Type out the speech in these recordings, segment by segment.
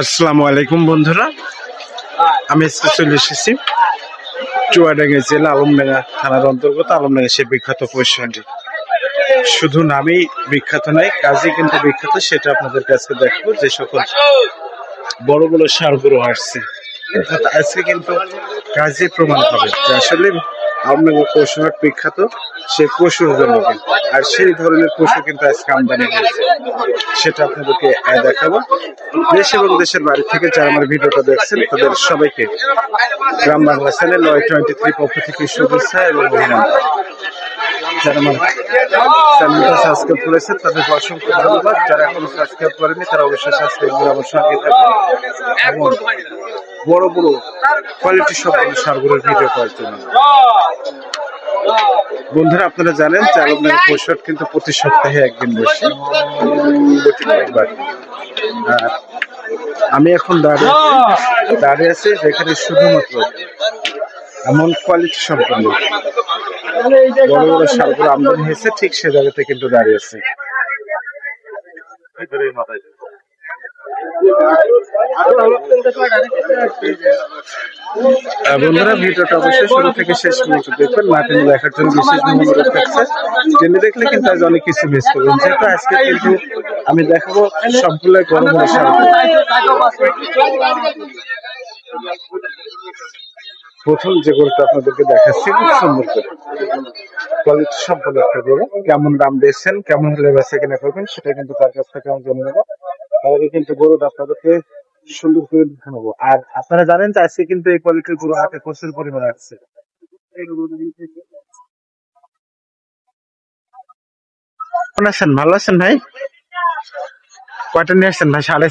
আসসালামু আলাইকুম, বন্ধুরা। আমি চলে এসেছি চুয়াডাঙ্গা জেলা আলমডাঙ্গা থানার অন্তর্গত আলমডাঙ্গা সে বিখ্যাত পজিশনটি শুধু নামেই বিখ্যাত নয় কাজই কিন্তু বিখ্যাত, সেটা আপনাদের কাছে দেখব, যে সকল বড় বড় সারগুলো আসছে। আজকে কিন্তু কাজে প্রমাণ হবে। যে আসলে আলমডাঙ্গা পশুহাট বিখ্যাত, সে পশুর জন্য। আর সেই ধরনের পশু কিন্তু আজকে আমদানি হয়েছে। সেটা আপনাদেরকে দেখাবো। দেশ এবং দেশের বাড়ি থেকে যারা আমার ভিডিওটা দেখছেন, তাদের সবাইকে গ্রাম বাংলা চ্যানেল নয় টোয়েন্টি থ্রি পক্ষ থেকে শুভেচ্ছা এবং অভিনন্দন। যারা আমার চ্যানেলটা সাবস্ক্রাইব তাদের অসংখ্য ধন্যবাদ। যারা এখনও সাবস্ক্রাইব করেনি তারা অবশ্যই সাবস্ক্রাইব করে আমার সঙ্গে থাকবেন। এবং বড় বড় কোয়ালিটি সম্পন্ন সারগুলোর ভিডিও পাওয়ার জন্য। বন্ধুরা আপনারা জানেন যে আলমডাঙ্গা পরিষদ কিন্তু প্রতি সপ্তাহে একদিন বসে। আমি এখন দাঁড়িয়ে আছি দাঁড়িয়ে আছি যেখানে শুধুমাত্র এমন কোয়ালিটি সম্পন্ন। বড় বড় সারগুলো আমদানি হয়েছে ঠিক সে জায়গাতে কিন্তু দাঁড়িয়ে আছে। বন্ধুরা, ভিডিওটা অবশ্যই শুরু থেকে শেষ পর্যন্ত দেখবেন। মাঠে দেখার জন্য বিশেষ অনুরোধ থাকছে। ট্রেনে দেখলে কিন্তু আজ অনেক কিছু মিস করবেন যেহেতু আজকে কিন্তু আমি দেখাবো সবগুলো বড় সার প্রথম যে গরুটা আপনাদেরকে দেখাচ্ছি, খুব সুন্দর করে কোয়ালিটি সম্পন্ন একটা গরু। কেমন দাম দিয়েছেন, কেমন হলে বেচা কিনা করবেন, সেটা কিন্তু তার কাছ থেকে আমি জেনে নেব। তাহলে কিন্তু গরুটা আপনাদেরকে সুন্দর করে দেখাবো। আর আপনারা জানেন যে আজকে কিন্তু এই কোয়ালিটির গরু হাতে প্রচুর পরিমাণে আসছে। আছেন? ভালো আছেন ভাই? কয়টা নিয়ে আসছেন ভাই সাড়ে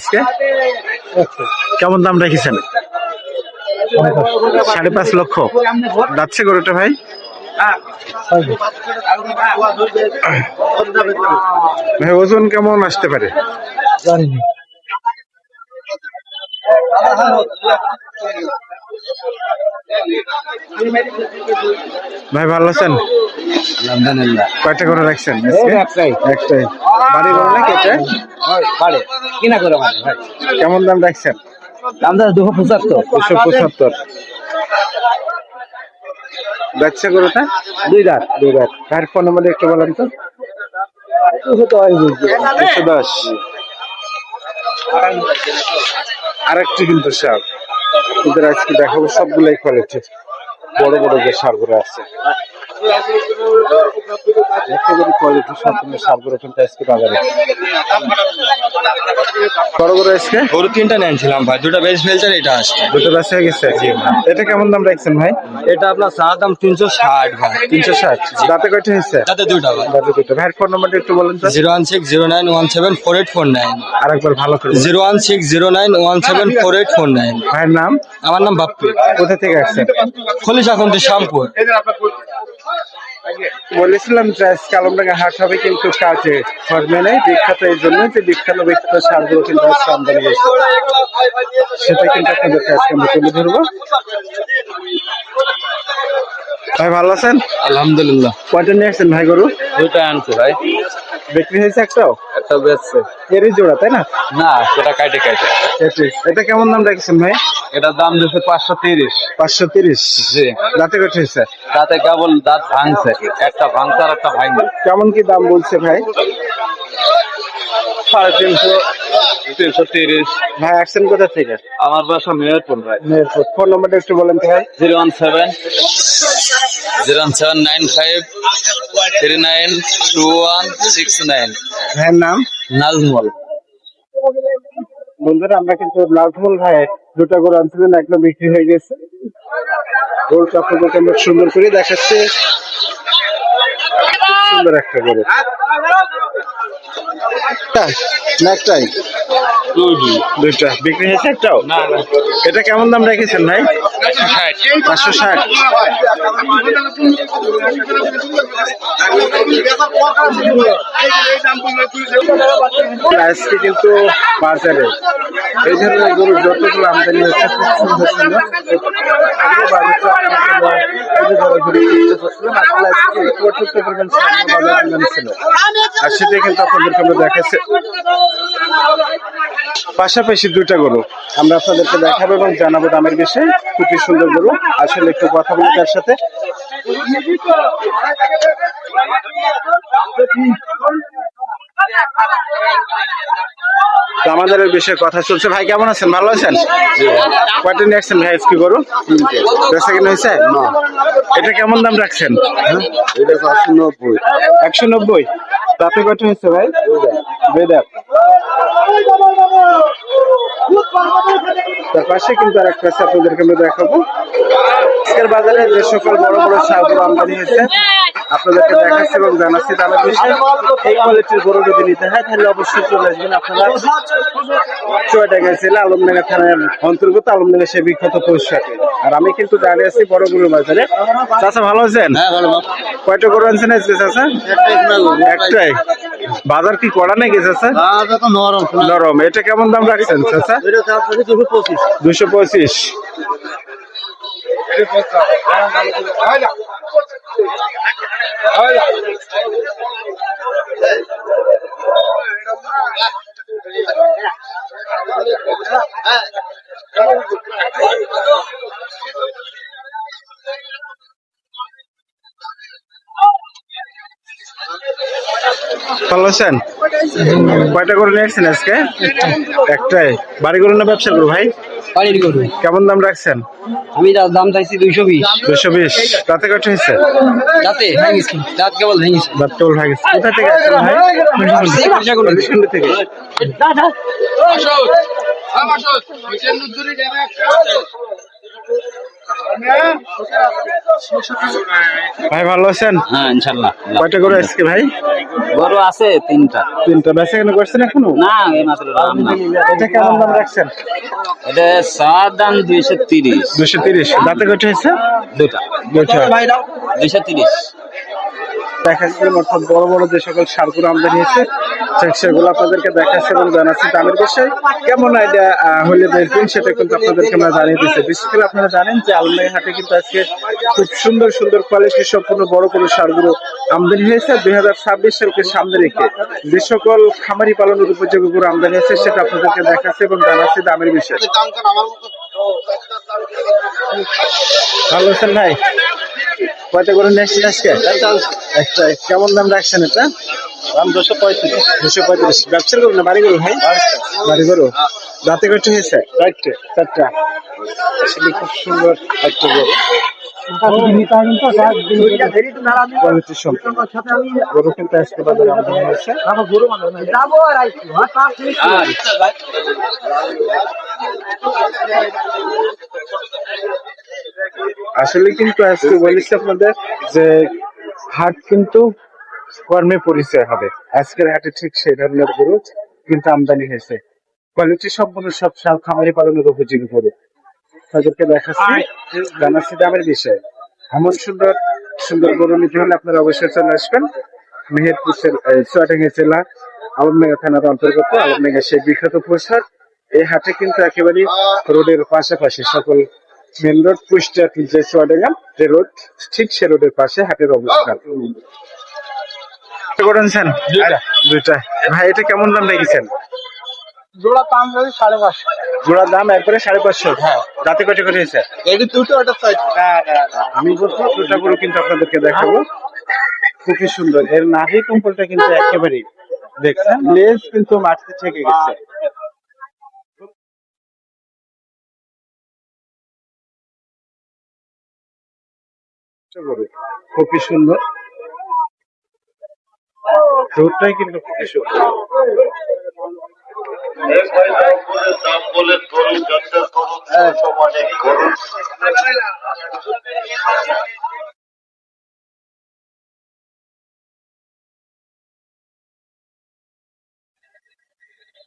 কেমন দাম রেখেছেন? সাড়ে পাঁচ লক্ষ। যাচ্ছে গরুটা ভাই? ভাই, ওজন কেমন আসতে পারে? ভাই ভালো আছেন? আলহামদুলিল্লাহ। কয়টা করে রাখছেন? একটাই। একটাই। বাড়ি গরু নাকি এটা পারে কিনা করে মানে ভাই। কেমন দাম রাখছেন? দাম দাদা দুশো পঁচাত্তর। দুশো পঁচাত্তর। যাচ্ছে গরুটা? দুই দাঁত। দুই রাত কার ফোন নাম্বার একটু বলেন তো। দুশো বুঝছি দুশো দশ। আর একটি কিন্তু সার। কিন্তু আজকে দেখাবো সবগুলাই কোয়ালিটি বড় বড় যে সারগুলো আছে। কোয়ালিটি সম্পূর্ণ সারগুলো কিন্তু আজকে বাজারে বড় বড় আজকে গরু তিনটা নিয়েছিলাম ভাই দুটা বেশ ফেলছে এটা আসছে। দুটো হয়ে গেছে? এটা কেমন দাম রাখছেন ভাই? এটা আপনার দাম তিনশো ষাট ভাই। তিনশো ষাট? দাঁতে কয়টা হয়েছে? তাতে দুইটা ভাই। দাঁতে দুটো ভাইয়ের ফোন নাম্বারটা একটু বলেন তো। Zero one six zero nine one seven four eight four nine. আরেকবার ভালো করে zero one six zero nine one seven four eight four nine. ভাইয়ের নাম? আমার নাম বাপ্পি। কোথা থেকে আসছেন? খলিশ শ্যামপুর। বলেছিলাম যে আজকে হাট হবে কিন্তু কাজে ফর্মে নেই বিখ্যাত এই জন্য যে বিখ্যাত বিখ্যাত সারগুলো কিন্তু আমদানি হয়েছে সেটা কিন্তু আপনাদেরকে আজকে আমরা তুলে ধরবো। ভাই ভালো আছেন? আলহামদুলিল্লাহ। কয়টা নিয়ে আসছেন ভাই গরু? দুইটা আনছে ভাই। বিক্রি হয়েছে একটাও? একটা বেচছে। এরই জোড়া তাই না? না সেটা কাটে কাটে এটা কেমন দাম রাখছেন ভাই? এটার দাম দিচ্ছে পাঁচশো তিরিশ। পাঁচশো তিরিশ। জি। দাঁতে কটা হয়েছে? তাতে কেবল দাঁত ভাঙছে। একটা ভাঙছে আর একটা ভাঙবে কেমন কি দাম বলছে ভাই? সাড়ে তিনশো। তিনশো তিরিশ ভাই আসছেন কোথা থেকে? আমার বাসা মেহেরপুর ভাই। মেহেরপুর। ফোন নাম্বারটা একটু বলেন তো ভাই। Zero one seven zero one seven nine five three nine two one six nine ভাইয়ের নাম? নাজমল। বন্ধুরা আমরা কিন্তু নাজমুল ভাই দুটো গরু আনছিলেন একদম বিক্রি হয়ে গেছে। গরুটা আপনাদেরকে আমরা সুন্দর করে দেখাচ্ছে। সুন্দর একটা গরু। না একটাই দুইটা। বিক্রি হয়েছে একটাও? এটা কেমন দাম রেখেছেন ভাই? পাঁচশো ষাট। আজকে কিন্তু বাজারে। এই ধরনের গরু যতগুলো আমদানি হচ্ছে খুব সুন্দর সুন্দর আর সেটাই কিন্তু আপনাদেরকে আমরা দেখাচ্ছি। পাশাপাশি দুইটা গরু। আমরা আপনাদেরকে দেখাবো এবং জানাব দামের বিষয়ে। খুবই সুন্দর গরু। আসলে একটু কথা বলি তার সাথে। আমাদের বিষয়ে কথা চলছে। ভাই কেমন আছেন? ভালো আছেন? কয়টা নিয়ে আসছেন ভাই আজকে গরু? বেচা কিনা হয়েছে? এটা কেমন দাম রাখছেন? এটা পাঁচশো নব্বই। একশো নব্বই? তাতে কয়টা হয়েছে ভাই? বেদাত তার পাশে কিন্তু আর একটা আছে আপনাদেরকে আমরা দেখাবো। আজকের বাজারে যে সকল বড় বড় সারগুলো আমদানি হয়েছে আপনাদেরকে দেখাচ্ছি এবং জানাচ্ছি তাদের বিষয়ে। এই কোয়ালিটির গরু যদি নিতে হয় তাহলে অবশ্যই চলে আসবেন আপনারা। চুয়াডাঙ্গা জেলা আলমডাঙ্গা থানার অন্তর্গত আলমডাঙ্গা সে বিখ্যাত পরিষদে আর আমি কিন্তু দাঁড়িয়ে আছি বড় গরুর বাজারে। চাচা ভালো আছেন? হ্যাঁ কয়টা গরু আনছেন আজকে চাচা? একটাই। বাজার কি করা নাকি চাচা? নরম নরম। এটা কেমন দাম রাখছেন চাচা? দুশো পঁচিশ। ভালো আছেন কয়টা করে নিয়েছেন আজকে একটাই বাড়ি করুন না ব্যবসা করু ভাই বাড়ির গরু কেমন দাম রাখছেন আমি দাম চাইছি দুইশো বিশ দুশো বিশ তাতে কত হয়েছে যাতে ভেঙেছি দাঁত কেবল ভেঙেছি দাঁত কেবল ভাই কোথা থেকে আসছেন ভাই থেকে ভাই ভালো আছেন? হ্যাঁ ইনশাল্লাহ কয়টা গরু আজকে ভাই? গরু আছে তিনটা। তিনটা। বেচা কেন করছেন এখনও? না এই মাত্র দাম না এটা কেমন দাম রাখছেন? এটা সাত দাম দুইশো তিরিশ। দুশো তিরিশ। দাঁতে কত হয়েছে? দুটা ভাই দুইশো তিরিশ। দেখাচ্ছিলাম অর্থাৎ বড় বড় যে সকল সারগুলো আমদানি হয়েছে সেগুলো আপনাদেরকে দেখাচ্ছে এবং জানাচ্ছি দামের বিষয়ে। কেমন আইডিয়া হলে বেচবেন সেটা কিন্তু আপনাদেরকে আমরা জানিয়ে দিচ্ছি। বিশেষ করে আপনারা জানেন যে আলমারি হাটে কিন্তু আজকে খুব সুন্দর সুন্দর কোয়ালিটির সম্পূর্ণ বড় বড় সারগুলো আমদানি হয়েছে। দুই হাজার ছাব্বিশ সালকে সামনে রেখে যে সকল খামারি পালনের উপযোগী গরু আমদানি হয়েছে, সেটা আপনাদেরকে দেখাচ্ছে এবং জানাচ্ছি দামের বিষয়ে। ভালো আছেন ভাই কয়টা করে নিয়েছেন আজকে? একটা কেমন দাম রাখছেন এটা? দাম দুশো পঁয়ত্রিশ। দুশো পঁয়ত্রিশ। ব্যবসার করুন না বাড়ি করুন ভাই? বাড়ি করু রাতে কয়টা হয়েছে? চারটে। চারটা। খুব সুন্দর একটা গরু। গরু কিন্তু আজকে বাজারে আমদানি হয়েছে। আসলে কিন্তু আজকে বলেছি আপনাদের যে হাট কিন্তু কর্মে পরিচয় হবে। আজকের হাটে ঠিক সেই ধরনের গরু কিন্তু আমদানি হয়েছে। কোয়ালিটি সম্পূর্ণ সব সব খামারি পালনের উপযোগী গরু তাদেরকে দেখাচ্ছি, জানাচ্ছি দামের বিষয়ে। এমন সুন্দর সুন্দর গরু নিতে হলে আপনারা অবশ্যই চলে আসবেন। মেহেরপুর জেলা আলমডাঙ্গা থানার অন্তর্গত, আলমডাঙ্গা সেই বিখ্যাত প্রসার এই হাটে কিন্তু একেবারে রোডের পাশাপাশি সকল মেন রোড কুষ্টিয়া যে চুয়াডাঙ্গা যে রোড ঠিক সে রোডের পাশে হাটের অবস্থান। করেছেন দুইটা। ভাই এটা কেমন দাম রেখেছেন? জোড়া হাজার সাড়ে পাঁচশো। জোড়ার দাম একবারে সাড়ে পাঁচশো। হ্যাঁ। রাতে কয়টা করে হয়েছে? এটি দুটো একটা সাইড আমি বলছি দুটা গরু কিন্তু আপনাদেরকে দেখাবো। খুবই সুন্দর। এর নাভি কম্পলটা কিন্তু একেবারেই দেখছেন? লেজ কিন্তু মাটিতে থেকে গেছে। গরু, খুবই সুন্দর। দুধটাই কিন্তু খুবই সুন্দর।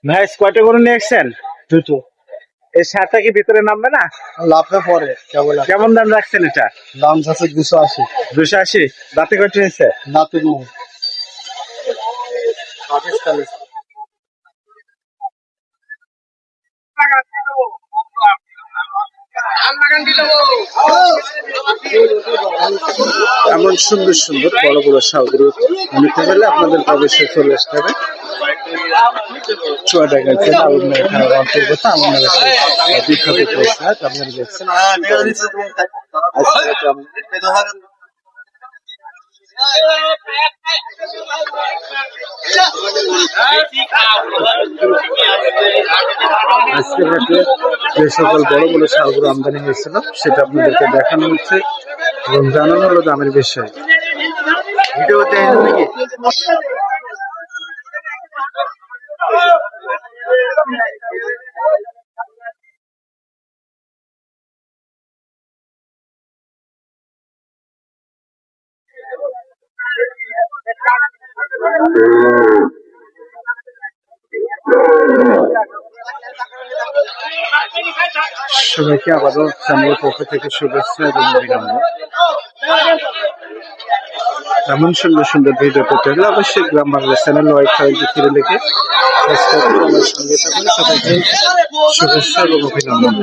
ভাইস কয়টা গরু নিয়ে এসছেন দুটো। এই সারটা কি ভিতরে নামবে না? লাভে পরে কেমন দাম রাখছেন এটা? দাম আছে দুশো আশি। দুশো আশি? দাঁতে কয়টা হয়েছে? নাতে এমন সুন্দর সুন্দর বড় বড় সাগর নিতে গেলে আপনাদের অবশ্যই চলে আসতে হবে। চুয়াডাঙ্গা জেলা আলমডাঙ্গা অন্তর্গত বিখ্যাত প্রশ্নাথ আপনারা দেখছেন। আজকে হাটে যে সকল বড় বড় সারগুলো আমদানি হয়েছিল সেটা আপনাদেরকে দেখানো হচ্ছে এবং জানানো হলো দামের বিষয়ে। সবাইকে আবারও চ্যানেলের পক্ষ থেকে শুভেচ্ছা এবং অভিনন্দন। এমন সুন্দর সুন্দর ভিডিও পেতে হলে অবশ্যই গ্রাম বাংলা চ্যানেল ওয়াইট ফাইলটি ফিরে থাকুন। সবাইকে শুভেচ্ছা এবং অভিনন্দন।